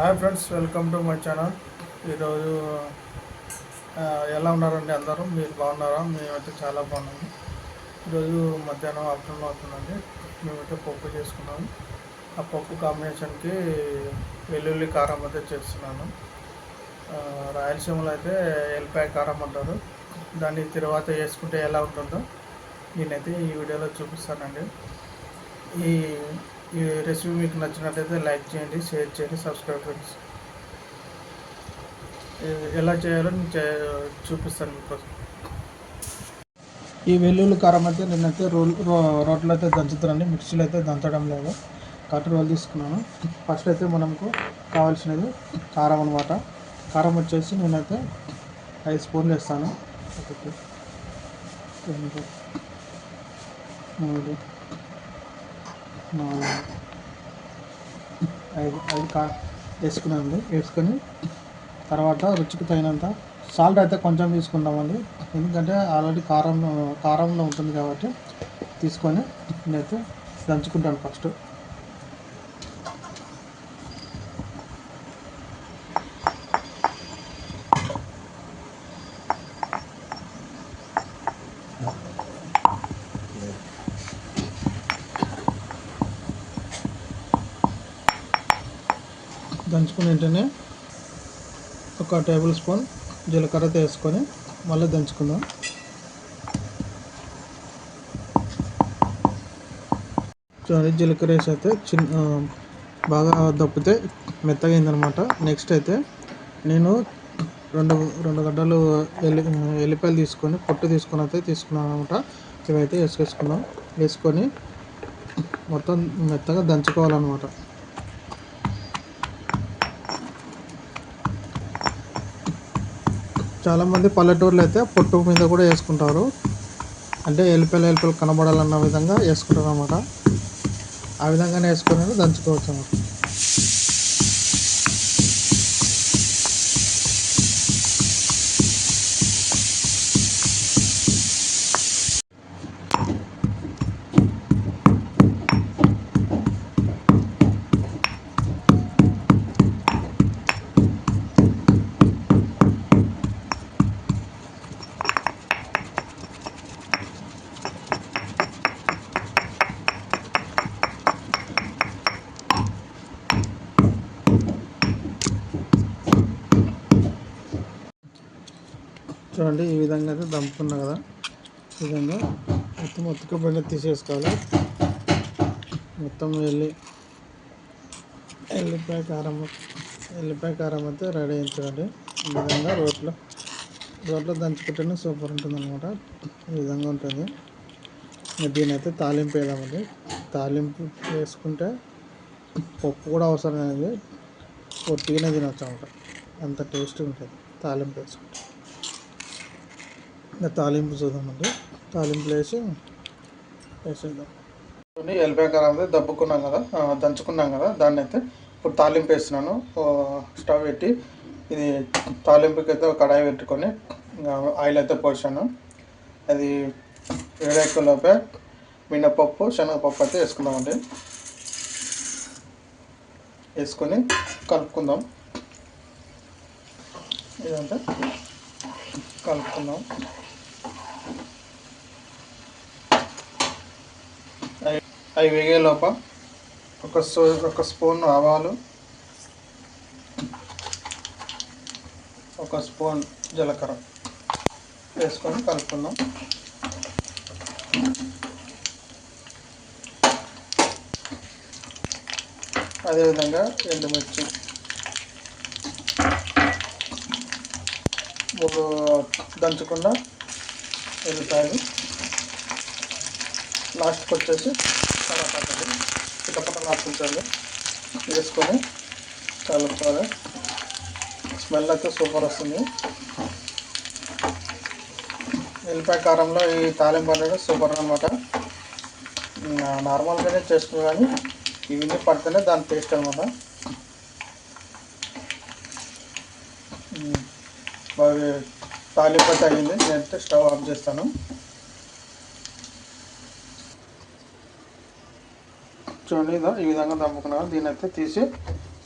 Hi friends welcome to my channel. ఈరోజు ఎలా ఉన్నారండి అందరూ? మీరు బాగున్నారా? మేమైతే చాలా బాగున్నాము. ఈరోజు మధ్యాహ్నం ఆఫ్టర్నూన్ అవుతుందండి. మేమైతే పప్పు చేసుకున్నాము. ఆ పప్పు కాంబినేషన్కి వెల్లుల్లి కారం అయితే చేస్తున్నాను. రాయలసీమలో అయితే ఎల్లిపాయ కారం అంటారు. దాన్ని తర్వాత వేసుకుంటే ఎలా ఉంటుందో నేనైతే ఈ వీడియోలో చూపిస్తానండి. ఈ ఈ రెసిపీ మీకు నచ్చినట్లయితే లైక్ చేయండి షేర్ చేయండి సబ్స్క్రైబ్ చేయండి. ఎలా చేయాలో నేను చే చూపిస్తాను మీకు ఈ వెల్లుల్లి కారం అయితే నేనైతే రోల్ రో రోట్లో అయితే దంచుతానండి మిక్సీలో అయితే దంచడం లేదు. కట్టు రోల్ తీసుకున్నాను. ఫస్ట్ అయితే మనకు కావాల్సినది కారం అనమాట కారం వచ్చేసి నేనైతే ఐదు స్పూన్లు వేస్తాను. ఒకటి రెండు మూడు. నాలుగు ఐదు ఐదు కా వేసుకున్నామండి వేసుకొని తర్వాత రుచికి తగినంత సాల్ట్ అయితే కొంచెం తీసుకుంటామండి ఎందుకంటే ఆల్రెడీ కారం కారంలో ఉంటుంది కాబట్టి తీసుకొని నేనైతే దంచుకుంటాను ఫస్ట్. దంచుకుని వెంటనే ఒక టేబుల్ స్పూన్ జీలకర్ర వేసుకొని మళ్ళీ దంచుకుందాం. చూడండి జీలకర్ర వేసి అయితే చిన్న బాగా దప్పితే మెత్తగా అయిందనమాట నెక్స్ట్ అయితే నేను రెండు రెండు గడ్డలు ఎల్లి ఎల్లిపాయలు తీసుకొని పొట్టు తీసుకొని అయితే తీసుకున్నాను అనమాట ఇవైతే వేసుకేసుకున్నాం వేసుకొని మొత్తం మెత్తగా దంచుకోవాలన్నమాట. చాలామంది పల్లెటూర్లో అయితే పొట్టు మీద కూడా వేసుకుంటారు. అంటే ఎల్లిపాయలు ఎల్లిపాయలు కనబడాలన్న విధంగా వేసుకుంటారు అనమాట ఆ విధంగానే వేసుకొని దంచుకోవచ్చు అన్నమాట చూడండి ఈ విధంగా అయితే దంపుకున్నా కదా. ఈ విధంగా మొత్తం ఉతకబడిన తీసేసుకోవాలి. మొత్తం వెళ్ళి ఎల్లిపాయ కారం ఎల్లిపాయ కారం అయితే రెడీ అయింది చూడండి. ఈ విధంగా రోట్లో రోట్లో దంచుకుంటేనే సూపర్ ఉంటుంది అనమాట ఈ విధంగా ఉంటుంది. దీని అయితే తాలింపు వేద్దామండి. తాలింపు వేసుకుంటే పప్పు కూడా అవసరం అనేది పొట్టిగానే తినొచ్చు అనమాట. అంత టేస్ట్ ఉంటుంది తాలింపు వేసుకుంటే. ఇంకా తాలింపు చూద్దామండి తాలింపులు వేసి వేసేద్దాం. ఎల్లిపాయ కారం అయితే దబ్బుకున్నాం కదా దంచుకున్నాం కదా దాన్ని అయితే ఇప్పుడు తాలింపు వేస్తున్నాను. స్టవ్ పెట్టి ఇది తాలింపుకి అయితే కడాయి పెట్టుకొని ఆయిల్ అయితే పోసాను. అది వేడెక్కలోపే మినపప్పు శనగపప్పు అయితే వేసుకుందామండి వేసుకొని కలుపుకుందాం. ఇదంతా కలుపుకుందాం. అవి వేగేలోప వేగే లోప. ఒక సో ఒక స్పూన్ ఆవాలు. ఒక స్పూన్ జీలకర్ర వేసుకొని కలుపుకుందాం. అదేవిధంగా ఎండుమిర్చి. మూడు దంచకుండా వెళ్తాయి లాస్ట్కి వచ్చేసి కరపాకండి చిట్టపట్ట నాటుకుంటాను వేసుకొని కలుపుకోవాలి స్మెల్ అయితే సూపర్ వస్తుంది. ఎల్లిపాయ కారంలో ఈ తాలింపు అనేది సూపర్ అనమాట నార్మల్గానే చేసుకుని కానీ ఇవన్నీ పడితేనే దాని టేస్ట్ అనమాట బాగా తాలింపు అయితే అయ్యింది. నేనైతే స్టవ్ ఆఫ్ చేస్తాను. చూడండి ఇదో ఈ విధంగా దంపుకున్నాను దీని అయితే తీసి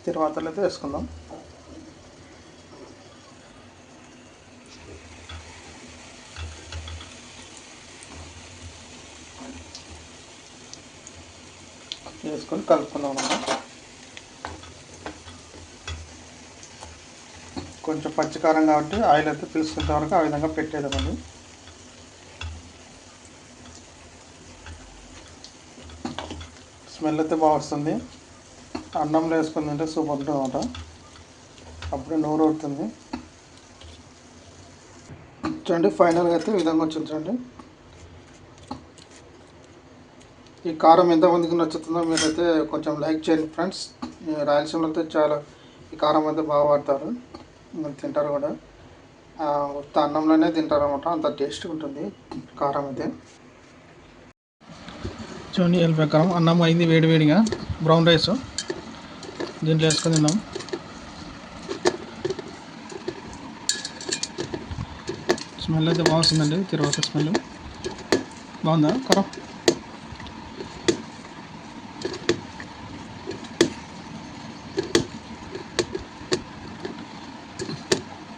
తిరువాతలు అయితే వేసుకుందాం. వేసుకొని కలుపుకుందాం అన్నమాట. కొంచెం పచ్చికారం కాబట్టి ఆయిల్ అయితే పిలుచుకునే వరకు ఆ విధంగా పెట్టేదామండి స్మెల్ అయితే బాగా వస్తుంది. అన్నంలో వేసుకుని తింటే సూపర్ ఉంటుంది అనమాట అప్పుడే నోరు అవుతుంది చూడండి ఫైనల్గా అయితే విధంగా వచ్చింది చూడండి. ఈ కారం ఎంతమందికి నచ్చుతుందో మీరైతే కొంచెం లైక్ చేయండి ఫ్రెండ్స్. రాయలసీమలో అయితే చాలా ఈ కారం అయితే బాగా వాడతారు. మీరు తింటారు కూడా. ఉత్త అన్నంలోనే తింటారు అనమాట అంత టేస్ట్గా ఉంటుంది కారం అయితే. చూడండి ఎల్లిపాయ అన్నం అయింది వేడి వేడిగా. Brown rice. దీంట్లో వేసుకొని తిందాం. స్మెల్ అయితే బాగా వస్తుందండి. తిరువాత స్మెల్. బాగుందా? కరం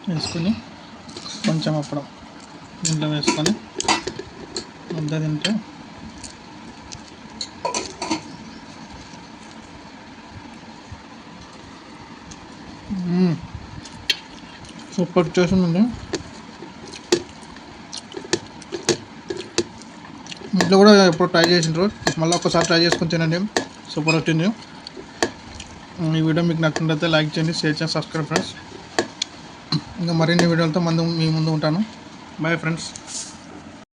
వేసుకొని కొంచెం అప్పుడు. దీంట్లో వేసుకొని అంతా తింటే సూపర్ చేసిందండి ఉందండి ఇంట్లో కూడా ఎప్పుడు ట్రై చేసిండ్రు. మళ్ళీ ఒక్కసారి ట్రై చేసుకుని తినండి. సూపర్ వచ్చింది. ఈ వీడియో మీకు నచ్చినట్లయితే లైక్ చేయండి షేర్ చేయండి సబ్స్క్రైబ్ ఫ్రెండ్స్. ఇంకా మరిన్ని వీడియోలతో మందు మీ ముందు ఉంటాను. Bye friends